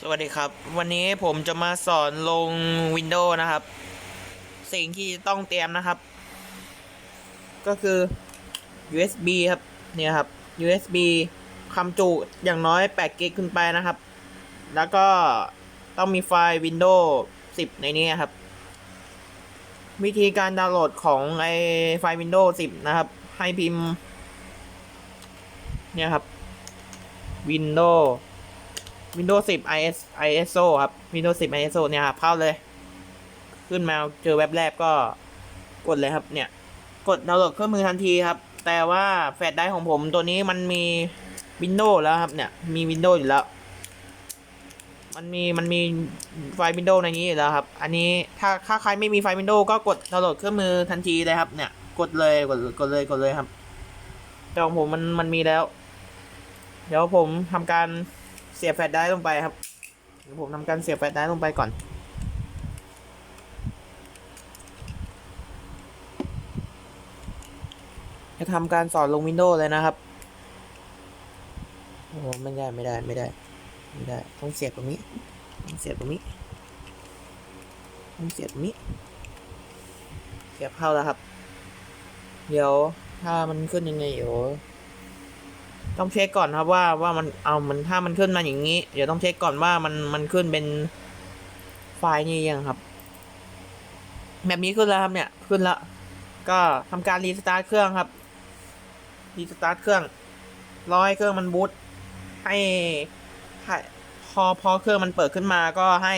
สวัสดีครับ วันนี้ผมจะมาสอนลง Windows นะครับ สิ่งที่ต้องเตรียมนะครับ ก็คือ USB ครับเนี่ยครับ USB คำจุอย่างน้อย8กิกขึ้นไปนะครับ แล้วก็ต้องมีไฟล์ Windows 10 ในนี้ครับ วิธีการดาวน์โหลดของไอไฟล์ Windows 10 นะครับ ให้พิมพ์ เนี่ยครับ Windows Windows 10 IS ISO ครับ Windows 10 ISO เนี่ยครับเข้าเลย ขึ้นมาเจอเว็บแรกก็กดเลยครับ เนี่ย กดดาวน์โหลดเครื่องมือทันทีครับ แต่ว่าแฟลชไดร์ของผมตัวนี้มันมี Windows แล้วครับ เนี่ย มี Windows อยู่แล้ว มันมี มันมีไฟล์ Windows ในนี้อยู่แล้วครับ อันนี้ถ้าถ้าใครไม่มีไฟล์ Windows ก็กดดาวน์โหลดเครื่องมือทันทีเลยครับ เนี่ย กดเลย กด กดเลย กดเลยครับ แต่ของผมมัน มันมีแล้ว เดี๋ยวผมทำการ เสียบแฟลชไดร์ลงไปครับเดี๋ยวผมทำการเสียบแฟลชไดร์ลงไปก่อน จะทำการสอนลง Windows เลยนะครับโอ้ไม่ได้ไม่ได้ไม่ได้ไม่ได้ ต้องเสียบตรงนี้ ต้องเสียบตรงนี้ ต้องเสียบตรงนี้ เสียบเข้าแล้วครับ เดี๋ยวถ้ามันขึ้นยังไงเดี๋ยว ต้องเช็คก่อนครับว่าว่ามันเอามันถ้ามันขึ้นมาอย่างนี้ เดี๋ยวต้องเช็คก่อนว่ามันมันขึ้นเป็นไฟล์นี้ยังครับแบบนี้ขึ้นแล้วครับเนี่ยขึ้นแล้ว ก็ทำการรีสตาร์ทเครื่องครับรีสตาร์ทเครื่องรอให้เครื่องมันบูตให้ให้พอพอเครื่องมันเปิดขึ้นมาก็ให้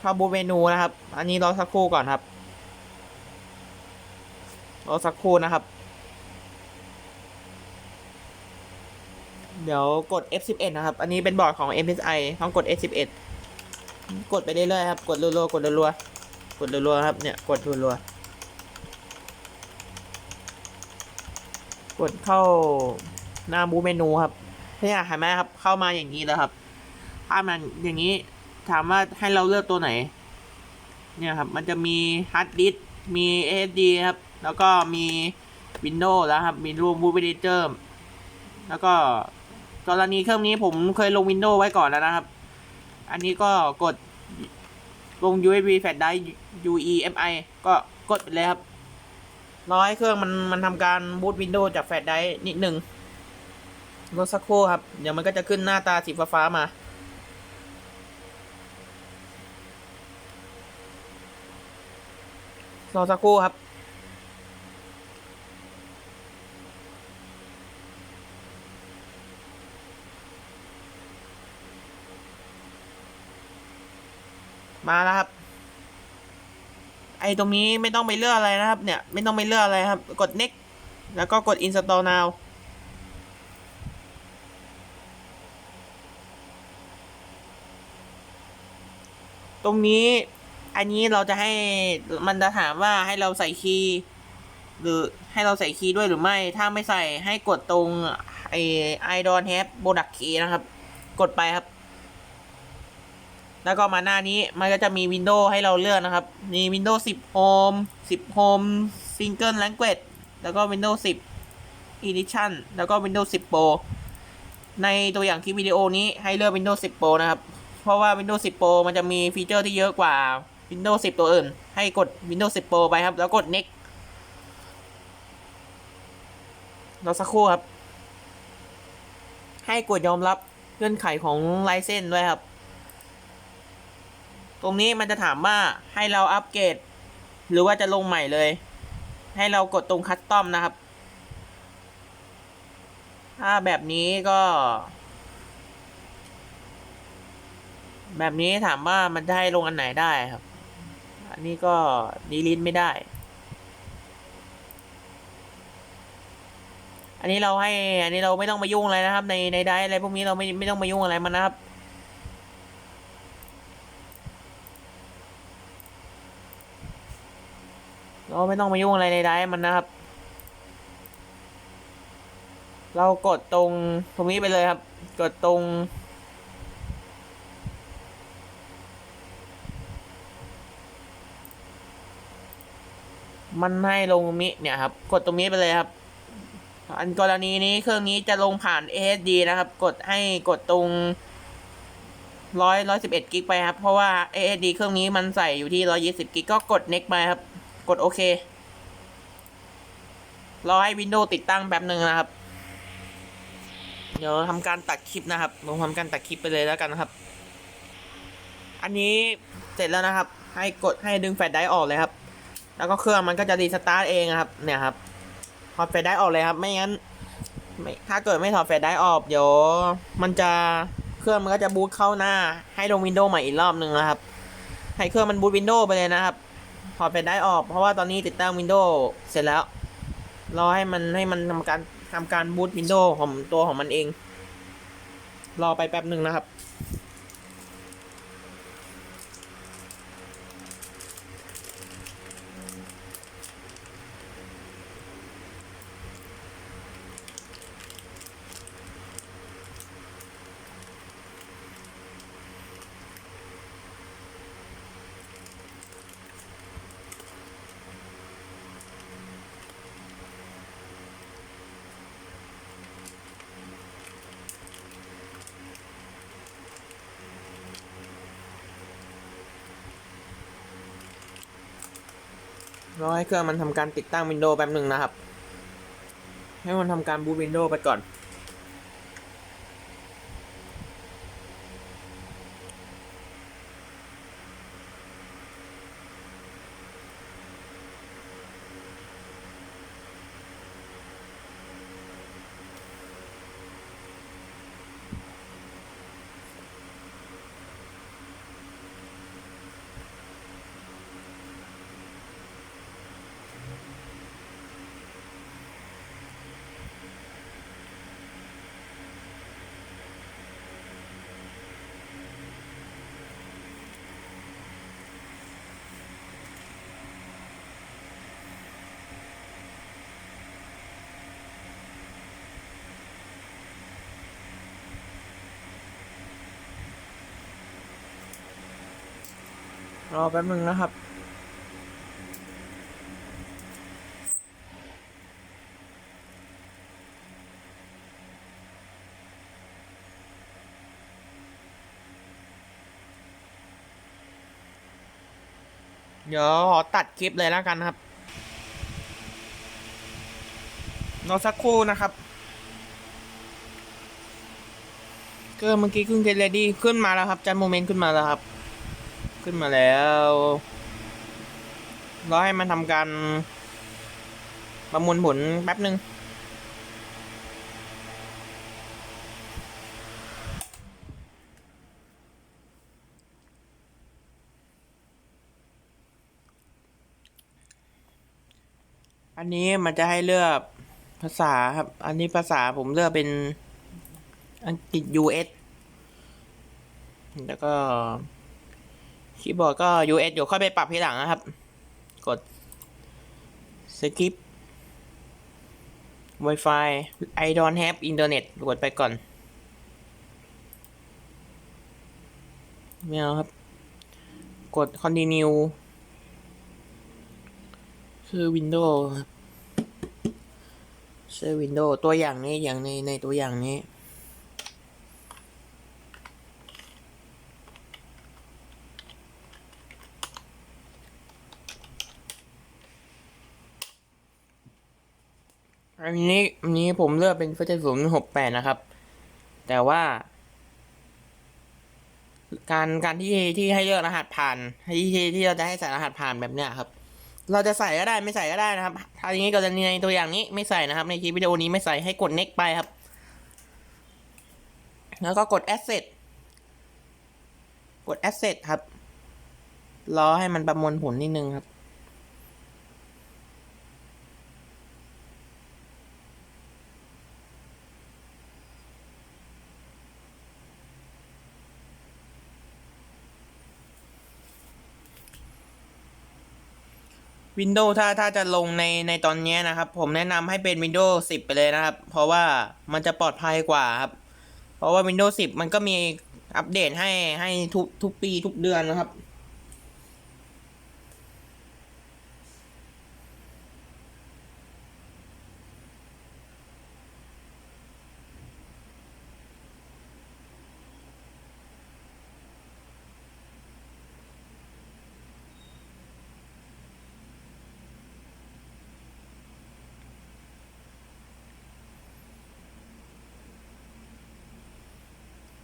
เข้าบูตเมนูนะครับ อันนี้รอสักครู่ก่อนครับรอสักครู่นะครับ เดี๋ยวกด F11 นะครับ อันนี้เป็นบอร์ดของ MSI ต้องกด F11 กดไปเรื่อยๆครับ กดรัวๆ กดรัวๆ กดรัวๆ ครับ เนี่ย กดรัวๆ กดเข้าหน้าบูเมนูครับเนี่ยเห็นไหมครับ เข้ามาอย่างนี้แล้วครับถ้ามันอย่างนี้ ถามว่าให้เราเลือกตัวไหน เนี่ยครับ มันจะมีฮาร์ดดิสมี SSD ครับ แล้วก็มี Windows แล้วครับ มีรูมบูต e เจอร์แล้วก็ กรณีเครื่องนี้ผมเคยลง Windows ไว้ก่อนแล้วนะครับ อันนี้ก็กดลง USB flash drive UEFI ก็กดไปเลยครับรอให้เครื่องมันมันทำการบูต Windows จากแฟลชไดรฟ์นิดหนึ่งรอสักครู่ครับ เดี๋ยวมันก็จะขึ้นหน้าตาสีฟ้าๆมา รอสักครู่ครับ มาแล้วครับ ไอตรงนี้ไม่ต้องไปเลือกอะไรนะครับ เนี่ย ไม่ต้องไปเลือกอะไรครับ กด next แล้วก็กด install now ตรงนี้อันนี้เราจะให้มันจะถามว่าให้เราใส่คีย์หรือให้เราใส่คีย์ด้วยหรือไม่ ถ้าไม่ใส่ให้กดตรงไอ I don't have product key นะครับ กดไปครับ แล้วก็มาหน้านี้มันก็จะมี Windows ให้เราเลือกนะครับ มี Windows 10 Home 10 Home Single Language แล้วก็ Windows 10 Edition แล้วก็ Windows 10 Pro ในตัวอย่างคลิปวิดีโอนี้ให้เลือก Windows 10 Pro นะครับ เพราะว่า Windows 10 Pro มันจะมีฟีเจอร์ที่เยอะกว่า Windows 10 ตัวอื่น ให้กด Windows 10 Pro ไปครับ แล้วกด next รอสักครู่ครับ ให้กดยอมรับเงื่อนไขของไลเซนด้วยครับ ตรงนี้มันจะถามว่าให้เราอัปเกรดหรือว่าจะลงใหม่เลย ให้เรากดตรงคัสตอมนะครับ ถ้าแบบนี้ก็ แบบนี้ถามว่ามันจะให้ลงอันไหนได้ครับ อันนี้ก็ดีลิทไม่ได้ อันนี้เราให้ อันนี้เราไม่ต้องมายุ่งอะไรนะครับ ในในได้อะไรพวกนี้เราไม่ไม่ต้องมายุ่งอะไรมันนะครับ เราไม่ต้องมายุ่งอะไรในไดมันนะครับ เรากดตรงตรงนี้ไปเลยครับ กดตรง มันให้ลงตรงนี้เนี่ยครับ กดตรงนี้ไปเลยครับ อันกรณีนี้เครื่องนี้จะลงผ่าน SSD นะครับ กดให้กดตรงร้อยร้อยสิบเอ็ดกิกไปครับ เพราะว่า SSD เครื่องนี้มันใส่อยู่ที่ร้อยี่สิบกิกก็กด next ไปครับ กดโอเค รอให้ Windows ติดตั้งแป๊บหนึ่งนะครับ เดี๋ยวทำการตัดคลิปนะครับผมทำการตัดคลิปไปเลยแล้วกันนะครับ อันนี้เสร็จแล้วนะครับ ให้กดให้ดึงแฟลชไดรฟ์ออกเลยครับ แล้วก็เครื่องมันก็จะรีสตาร์ทเองนะครับ เนี่ยครับถอดแฟลชไดรฟ์ออกเลยครับ ไม่งั้นไม่ถ้าเกิดไม่ถอดแฟลชไดรฟ์ออกเดี๋ยวมันจะเครื่องมันก็จะบูตเข้าหน้า ให้ลงวินโดว์ใหม่อีกรอบหนึ่งนะครับ ให้เครื่องมันบูตวินโดว์ไปเลยนะครับ ถอดแฟลชไดรฟ์ออก เพราะว่าตอนนี้ติดตั้งวินโดว์เสร็จแล้ว รอให้มันให้มันทำการทำการบูตวินโดว์ของตัวของมันเอง รอไปแป๊บหนึ่งนะครับ รอให้เครื่องมันทำการติดตั้งวินโดว์แป๊บหนึ่งนะครับ ให้มันทำการบูตวินโดว์ไปก่อน รอแป๊บหนึ่งนะครับ เดี๋ยวขอตัดคลิปเลยแล้วกันครับรอสักครู่นะครับก็เมื่อกี้ขึ้นเกตเลดี้ขึ้นมาแล้วครับจันโมเมนต์ขึ้นมาแล้วครับ ขึ้นมาแล้วรอให้มันทำการประมวลผลแป๊บหนึ่งอันนี้มันจะให้เลือกภาษาครับ อันนี้ภาษาผมเลือกเป็นอังกฤษ US แล้วก็ คีย์บอร์ดก็ US เดี๋ยวค่อยไปปรับทีหลังนะครับ กด skip Wi-Fi I don't have internet กดไปก่อน ไม่เอาครับ กด continue ชื่อ Windows ใชื่อ Windows ตัวอย่างนี้อย่างในในตัวอย่างนี้ อันนี้อันนี้ผมเลือกเป็นเฟอร์เจนศูนย์หกแปดนะครับ แต่ว่า การการที่ที่ให้เลือกรหัสผ่านที่ที่ที่เราจะให้ใส่รหัสผ่านแบบเนี้ยครับ เราจะใส่ก็ได้ไม่ใส่ก็ได้นะครับถ้าอย่างนี้กรณีในตัวอย่างนี้ไม่ใส่นะครับ ในคลิปวิดีโอนี้ไม่ใส่ให้กด next ไปครับ แล้วก็กด asset กด asset ครับ รอให้มันประมวลผลนิดนึงครับ Windows ถ้าถ้าจะลงในในตอนนี้นะครับ ผมแนะนำให้เป็น Windows 10 ไปเลยนะครับ เพราะว่ามันจะปลอดภัยกว่าครับ เพราะว่า Windows 10 มันก็มีอัปเดตให้ให้ทุกทุกปีทุกเดือนนะครับ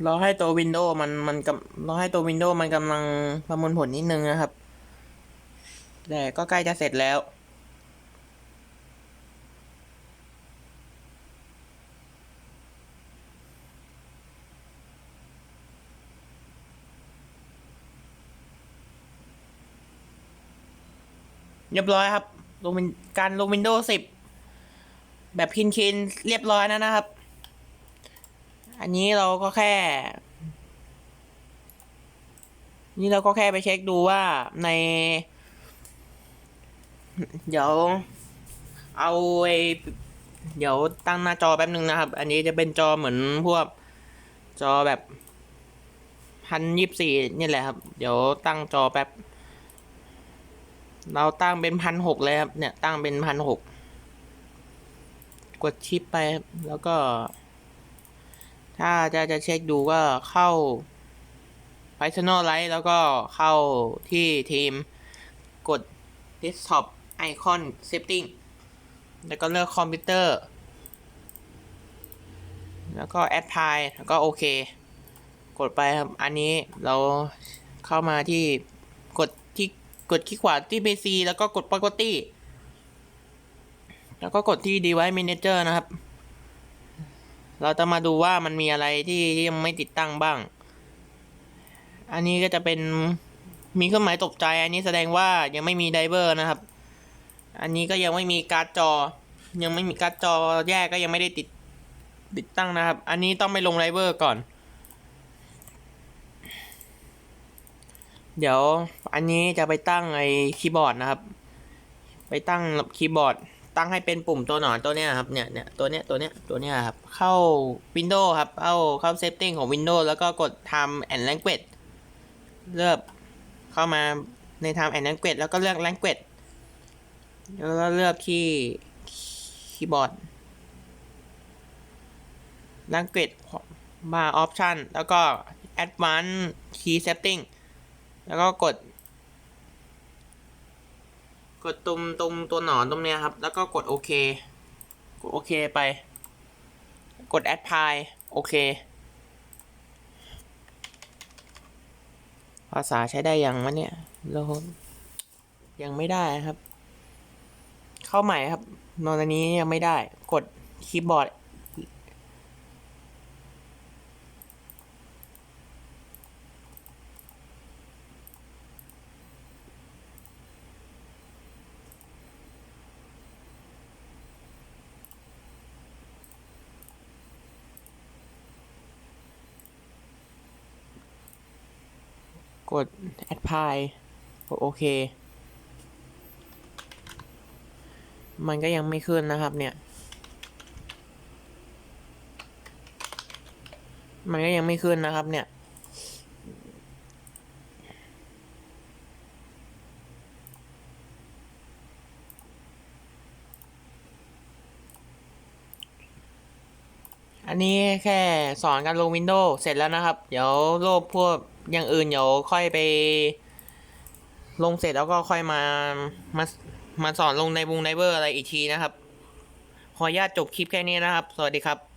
รอให้ตัววินโดว์มันมันกำรอให้ตัววินโดว์มันกำลังประมวลผลนิดนึงนะครับ แต่ก็ใกล้จะเสร็จแล้วเรียบร้อยครับลงวินการลงวินโดว์สิบแบบพินคินเรียบร้อยแล้วนะครับ อันนี้เราก็แค่ นี่เราก็แค่ไปเช็คดูว่าใน เดี๋ยว เอาไอเดี๋ยวตั้งหน้าจอแป๊บนึงนะครับ อันนี้จะเป็นจอเหมือนพวกจอแบบพันยี่สี่นี่แหละครับ เดี๋ยวตั้งจอแป๊บ เราตั้งเป็นพันหกเลยครับ เนี่ยตั้งเป็นพันหก กดชิปไปแล้วก็ ถ้าจะจะเช็คดูก็เข้า Personal Light แล้วก็เข้าที่ทีมกด Desktop Icon Setting แล้วก็เลือกคอมพิวเตอร์ แล้วก็ Apply แล้วก็โอเค กดไปครับ อันนี้เราเข้ามาที่กดที่กดคลิกขวาที่ PC แล้วก็กด Property แล้วก็กดที่ Device Manager นะครับ เราจะมาดูว่ามันมีอะไรที่ที่ยังไม่ติดตั้งบ้าง อันนี้ก็จะเป็นมีเครื่องหมายตกใจ อันนี้แสดงว่ายังไม่มีไดเวอร์นะครับ อันนี้ก็ยังไม่มีการ์ดจอ ยังไม่มีการ์ดจอแยกก็ยังไม่ได้ติดติดตั้งนะครับ อันนี้ต้องไปลงไดเวอร์ก่อน เดี๋ยวอันนี้จะไปตั้งไอ้คีย์บอร์ดนะครับ ไปตั้งคีย์บอร์ด ตั้งให้เป็นปุ่มตัวหนอนตัวเนี้ยครับเนี่ยเนี่ยตัวเนี้ยตัวเนี้ยตัวเนี้ยครับ เข้า Windows ครับ เข้าเข้า Setting ของ Windows แล้วก็กด Time and Language เลือกเข้ามาใน Time and Language แล้วก็เลือก Language แล้วก็เลือกที่คีย์บอร์ด Language มา Option แล้วก็ Advanced Key Setting แล้วก็กด กดตรงตรงตัวหนอนตรงเนี้ยครับ แล้วก็กดโอเค กดโอเคไป กด apply โอเค ภาษาใช้ได้ยังวะเนี่ยเรายังไม่ได้ครับ เข้าใหม่ครับนอนอันนี้ยังไม่ได้ กดคีย์บอร์ด กด apply กดโอเค มันก็ยังไม่ขึ้นนะครับเนี่ย มันก็ยังไม่ขึ้นนะครับเนี่ยอันนี้แค่สอนการลง Windows เสร็จแล้วนะครับ เดี๋ยวโลกพวก อย่างอื่นเดี๋ยวค่อยไป ลงเสร็จแล้วก็ค่อยมามามาสอนลงในวงไนเวอร์อะไรอีกทีนะครับ ขออนุญาตจบคลิปแค่นี้นะครับ สวัสดีครับ